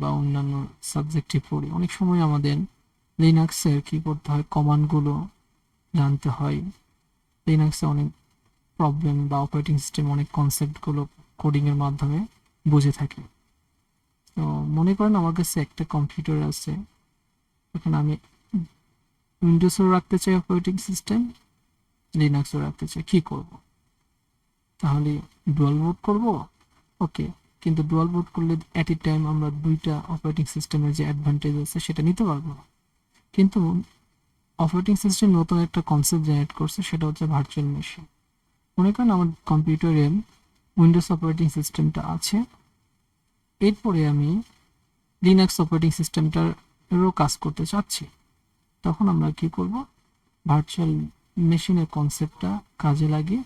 বা অন্যান্য সাবজেক্টে পড়ি। অনেক সময় আমাদের লিনাক্সের কি করতে হয় কমান্ডগুলো জানতে হয়। লিনাক্সে অনেক প্রবলেম বা অপারেটিং সিস্টেম অনেক কনসেপ্টগুলো কোডিংয়ের মাধ্যমে বুঝে থাকি। তো মনে করেন আমার কাছে একটা কম্পিউটার আছে। এখানে আমি উইন্ডোজও রাখতে চাই অপারেটিং সিস্টেম লিনাক্সও রাখতে চাই। কী করব? তাহলে ডুয়াল বুট করব? ওকে কিন্তু ডুয়াল বুট করলে অ্যাট এ টাইম আমরা দুইটা অপারেটিং সিস্টেমের যে অ্যাডভান্টেজ আছে সেটা নিতে পারব না। কিন্তু অপারেটিং সিস্টেম নতুন একটা কনসেপ্ট জেনারেট করছে, সেটা হচ্ছে ভার্চুয়াল মেশিন মনে করেন আমার কম্পিউটারে উইন্ডোজ অপারেটিং সিস্টেমটা আছে। এরপরে আমি লিনাক্স অপারেটিং সিস্টেমটারও কাজ করতে চাচ্ছি। তখন আমরা কি করব? ভার্চুয়াল মেশিনের কনসেপ্টটা কাজে লাগিয়ে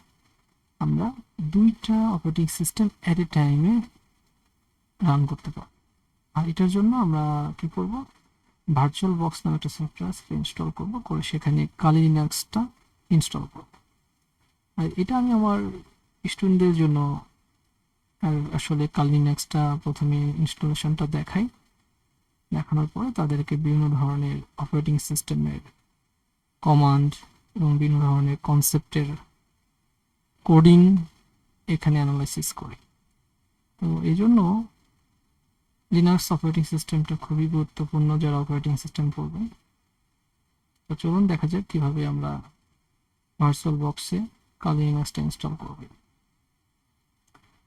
আমরা দুইটা অপারেটিং সিস্টেম অ্যাট এ টাইমে রান করতে পারব। আর এটার জন্য আমরা কি করব? ভার্চুয়াল বক্স নামে একটা সফটওয়্যার ইনস্টল করব, করে সেখানে কালি লিনাক্সটা ইনস্টল করব। আর এটা আমি আমার স্টুডেন্টদের জন্য, আর আসলে কালি লিনাক্সটা প্রথমে ইনস্টলেশনটা দেখাই। দেখানোর পরে তাদেরকে বিভিন্ন ধরনের অপারেটিং সিস্টেমের কমান্ড এবং বিভিন্ন ধরনের কনসেপ্টের কোডিং এখানে অ্যানালাইসিস করি। তো এই জন্য লিনাক্স অপারেটিং সিস্টেমটা খুবই গুরুত্বপূর্ণ যারা অপারেটিং সিস্টেম পড়বে তো চলুন দেখা যাক কীভাবে আমরা ভার্চুয়াল বক্সে কালি লিনাক্সটা ইনস্টল করব।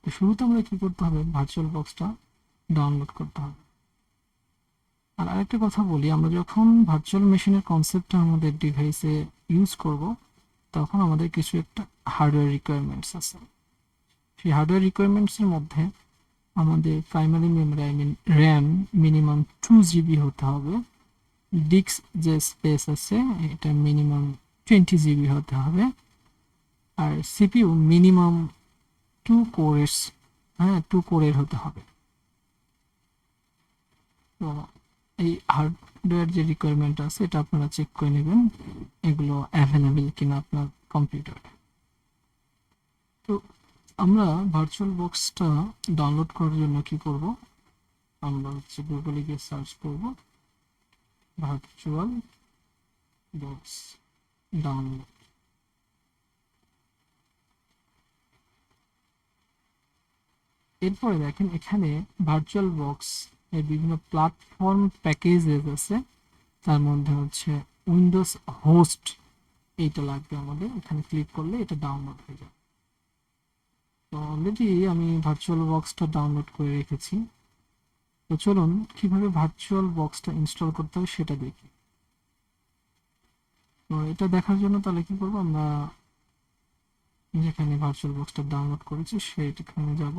তো শুরুতে আমরা কি করতে হবে? ভার্চুয়াল বক্সটা ডাউনলোড করতে হবে। আর আরেকটা কথা বলি, আমরা যখন ভার্চুয়াল মেশিনের কনসেপ্টটা আমাদের ডিভাইসে ইউজ করব, তখন আমাদের কিছু একটা হার্ডওয়্যার রিকোয়ারমেন্টস আছে। সেই হার্ডওয়্যার রিকোয়ারমেন্টসের মধ্যে আমাদের primary memory I mean RAM minimum two GB হতে হবে। ডিস্ক যে স্পেস আছে, এটা মিনিমাম টোয়েন্টি জিবি হতে হবে। আর সিপিইউ মিনিমাম টু কোরের হ্যাঁ টু কোরের হতে হবে। তো এই হার্ডওয়্যার যে রিকোয়ারমেন্ট আছে, এটা আপনারা চেক করে নেবেন। এগুলো অ্যাভেলেবেল কিনা আপনার কম্পিউটারে তো আমরা ভার্চুয়াল বক্সটা ডাউনলোড করার জন্য কি করব? আমরা হচ্ছে গুগলে গিয়ে সার্চ করব। ভার্চুয়াল বক্স ডাউনলোড এরপরে দেখেন এখানে ভার্চুয়াল বক্স এর বিভিন্ন প্ল্যাটফর্ম প্যাকেজেস আছে। তার মধ্যে হচ্ছে উইন্ডোজ হোস্ট এইটা লাগবে আমাদের। এখানে ক্লিক করলে এটা ডাউনলোড হয়ে যাবে। অলরেডি আমি ভার্চুয়াল বক্সটা ডাউনলোড করে রেখেছি। তো চলুন, কীভাবে ভার্চুয়াল বক্সটা ইনস্টল করতে হবে সেটা দেখি। তো এটা দেখার জন্য তাহলে কি করব, আমরা যেখানে ভার্চুয়াল বক্সটা ডাউনলোড করেছি, সেইখানে যাব।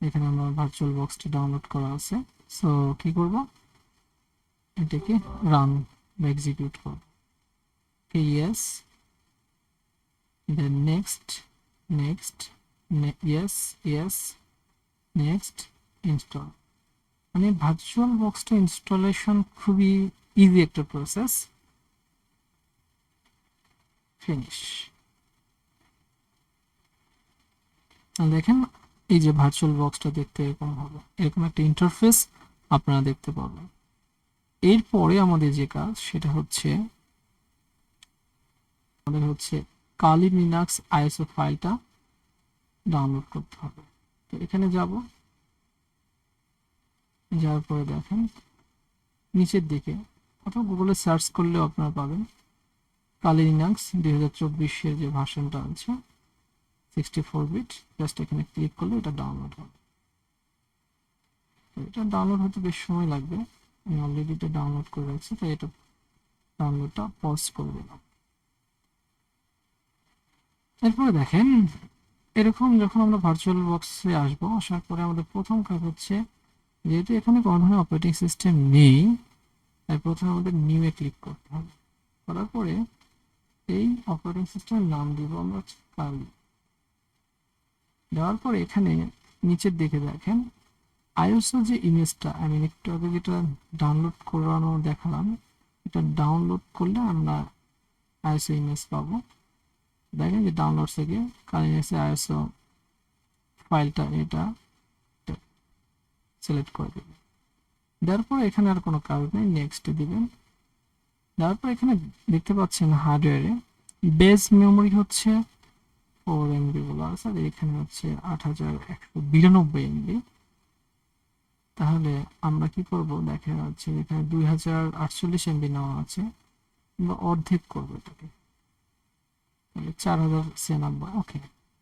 এখানে আমার ভার্চুয়াল বক্সটা ডাউনলোড করা আছে। সো কি করব? এটাকে রান বা এক্সিকিউট করব। Yes then next next yes yes next install মানে ভার্চুয়াল বক্সটা ইনস্টলেশন খুবই ইজি একটা প্রসেস ফিনিশ দেখেন, এই যে ভার্চুয়াল বক্সটা দেখতে এরকম হবে। এরকম একটা ইন্টারফেস আপনারা দেখতে পাবেন এরপরে আমাদের যে কাজ, সেটা হচ্ছে আমাদের হচ্ছে কালি লিনাক্স আইএসও ফাইলটা ডাউনলোড করতে হবে। তো এখানে যাব। যাওয়ার পরে দেখেন, নিচের দিকে অথবা গুগলে সার্চ করলে আপনারা পাবেন কালি লিনাক্স দুই হাজার চব্বিশের যে ভার্সনটা আছে সিক্সটি ফোর বিট জাস্ট এখানে ক্লিক করলে এটা ডাউনলোড হবে। তো এটা ডাউনলোড হতে বেশ সময় লাগবে। আমি অলরেডি এটা ডাউনলোড করে রাখছি, তাই এটা ডাউনলোডটা পজ করে দিলাম। এরপরে দেখেন এরকম যখন আমরা ভার্চুয়াল বক্সে আসব, আসার পরে আমাদের প্রথম কাজ হচ্ছে, যেহেতু এখানে কোনো ধরনের অপারেটিং সিস্টেম নেই, তাই প্রথমে আমাদের নিউ এ ক্লিক করতে হবে। করার পরে এই অপারেটিং সিস্টেমের নাম দিব আমরা কালি দেওয়ার পরে এখানে নিচের দিকে দেখেন আইওসো যে ইমেজটা আমি একটু আগে যেটা ডাউনলোড করানো দেখালাম, এটা ডাউনলোড করলে আমরা আইওসো ইমেজ পাবো। দেখেন যে ডাউনলোড থেকে কালিনেক্সে আইওসো ফাইলটা এটা সিলেক্ট করে দেবে। দেওয়ার পর এখানে আর কোনো কাজ নেই নেক্সট দিবেন। দেওয়ার পর এখানে দেখতে পাচ্ছেন হার্ডওয়্যারে বেস মেমোরি হচ্ছে ফোর এমবি বলা আছে, আর এখানে হচ্ছে আট হাজার একশো বিরানব্বই এমবি তাহলে আমরা কি করব? দেখা যাচ্ছে এখানে দুই হাজার আটচল্লিশ এমবি নেওয়া আছে, আমরা অর্ধেক করব এটাকে। চার হাজার ছিয়ানব্বই ওকে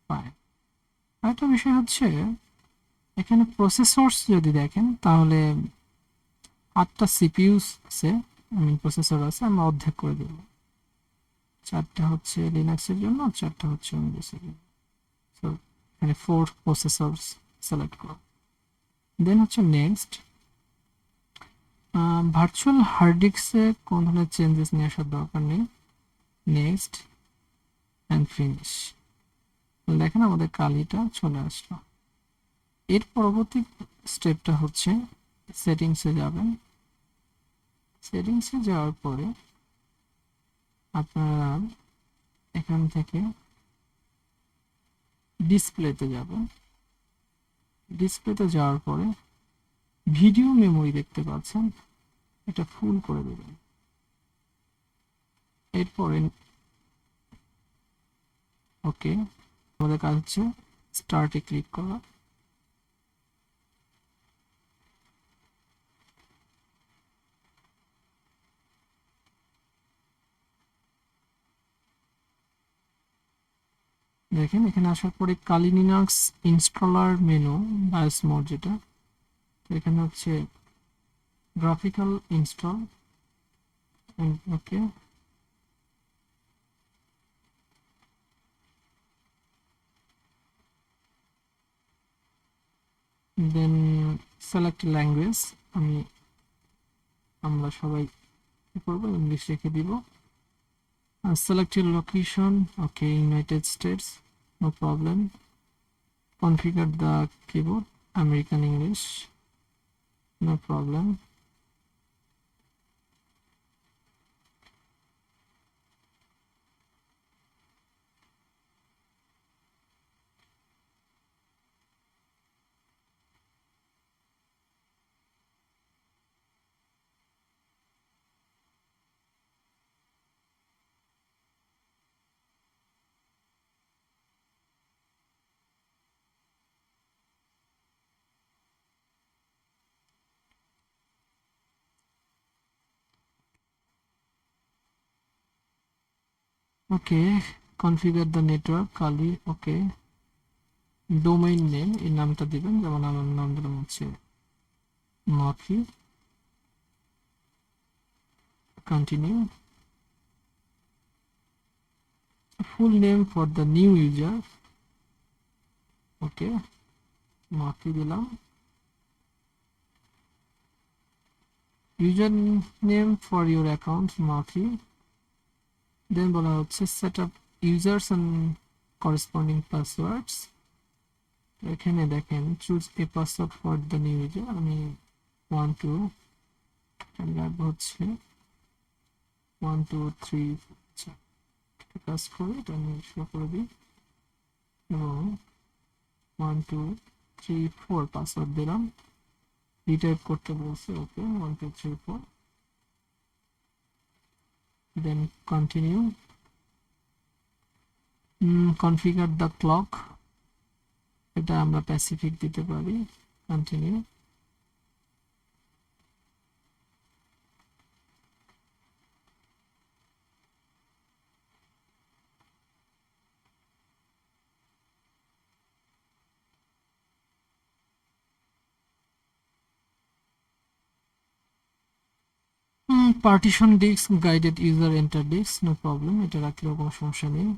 ফাইন আরেকটা বিষয় হচ্ছে, এখানে প্রসেসরস যদি দেখেন, তাহলে আটটা সিপিইউস আছে আই মিন প্রসেসর আছে, আমরা অর্ধেক করে দেব। চারটা হচ্ছে লিনাক্সের জন্য চারটা হচ্ছে উইন্ডোজের জন্য। সো এখানে ফোর সিলেক্ট করো। দেন হচ্ছে নেক্সট ভার্চুয়াল হার্ড ডিস্কে কোনো ধরনের চেঞ্জেস নিয়ে আসার দরকার নেই। নেক্সট অ্যান্ড ফিনিশ দেখেন আমাদের কালিটা চলে আসলো। এর পরবর্তী স্টেপটা হচ্ছে সেটিংসে যাবেন। সেটিংসে যাওয়ার পরে আপনারা এখান থেকে ডিসপ্লেতে যাবেন। ডিসপ্লেতে যাওয়ার পরে ভিডিও মেমোরি দেখতে পাচ্ছেন। এটা ফুল করে দেবেন। এরপরে ওকে আমাদের কাজ হচ্ছে স্টার্টে ক্লিক করা। দেখেন, এখানে আসার পরে Kali Linux installer menu BIOS mode যেটা এখানে হচ্ছে graphical install okay then select language আমি আমরা সবাই কি করব ইংলিশ রেখে দিব Uh, select your location okay united states no problem configure the keyboard american english no okay configure the network Kali okay domain name এই নামটা দিবেন, যেমন আমার নাম দিলাম হচ্ছে Mafi continue full name for the new user okay Mafi দিলাম। User name for your account Mafi then বলা হচ্ছে set up users and corresponding passwords এখানে দেখেন choose a password for the new user আমি ওয়ান টু রাখব হচ্ছে one two three কাজ করে এটা আমি শো করে দিই। এবং one two three four password দিলাম। রিটাইপ করতে বলছে okay one two three four then continue mm, configure the clock এটা আমরা প্যাসিফিক দিতে পারি continue partition disk guided user enter disk no problem এটা রাখলেও কোনো সমস্যা নেই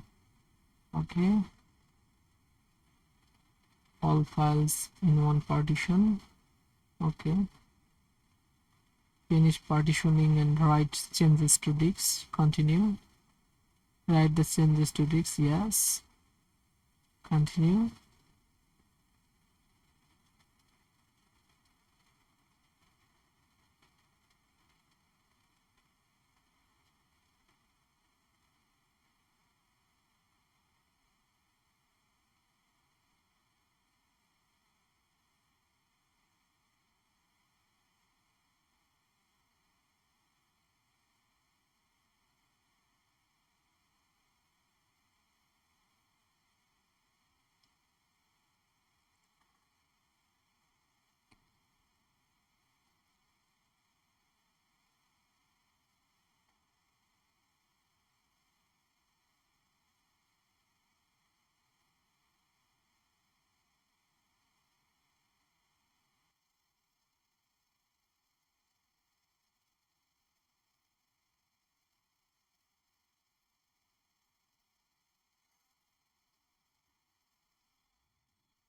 ওকে all files in one partition okay finish partitioning and write changes to disk continue write the changes to disk yes continue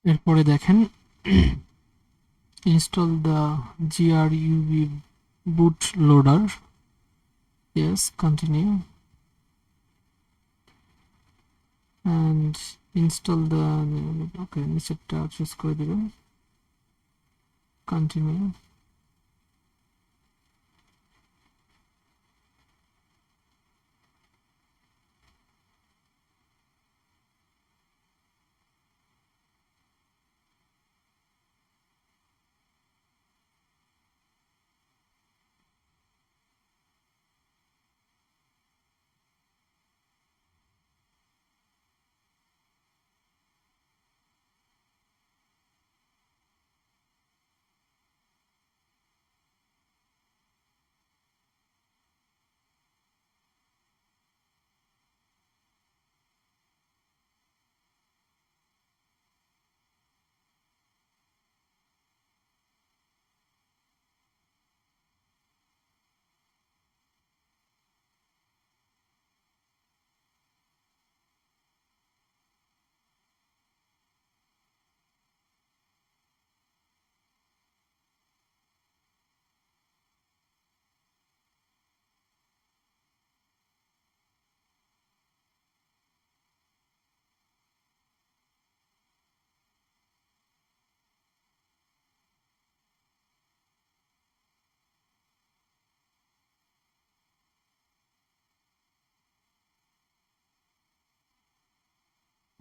এরপরে দেখেন install the GRUB boot loader yes continue and install the okay, নিচেরটা choose করে দিবেন। Continue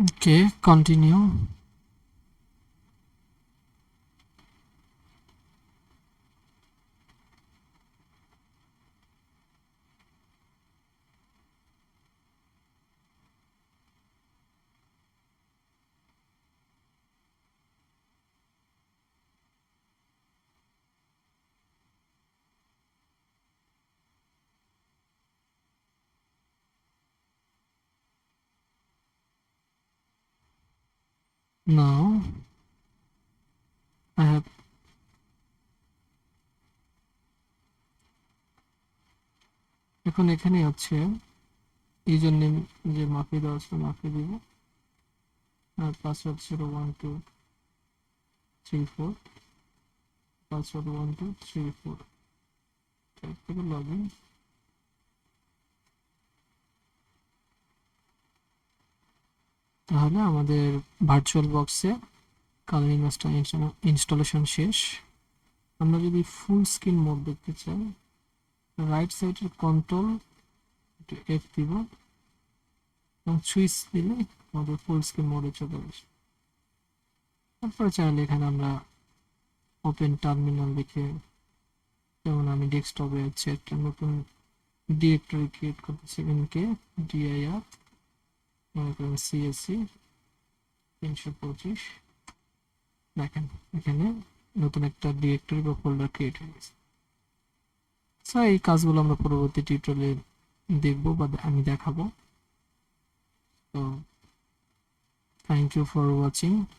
okay continue now I have এখন এখানে আছে user name যে মাফি দেওয়া আছে, মাফি দিব। আর পাসওয়ার্ড ছিল one two three four password one two three four থেকে লগ ইন তাহলে আমাদের ভার্চুয়াল বক্সে কালার ইনস্টলেশন শেষ। আমরা যদি ফুল স্ক্রিন মোড দেখতে চাই রাইট সাইডের কন্ট্রোল একটু এফ দিব এবং সুইচ দিলে আমাদের ফুল স্ক্রিন মোডে চলে আসে তারপরে চাইলে এখানে আমরা ওপেন টার্মিনাল লিখে, যেমন আমি ডেস্কটপে হচ্ছে একটা নতুন ডিরেক্টরি ক্রিয়েট করতেছি এনকে ডিআইআর মনে করেন সিএসসি তিনশো পঁচিশ। দেখেন, এখানে নতুন একটা ডিরেক্টরি বা ফোল্ডার ক্রিয়েট হয়ে গেছে। সো এই কাজগুলো আমরা পরবর্তী টিউটোরিয়ালে দেখব বা আমি দেখাবো। তো থ্যাংক ইউ ফর ওয়াচিং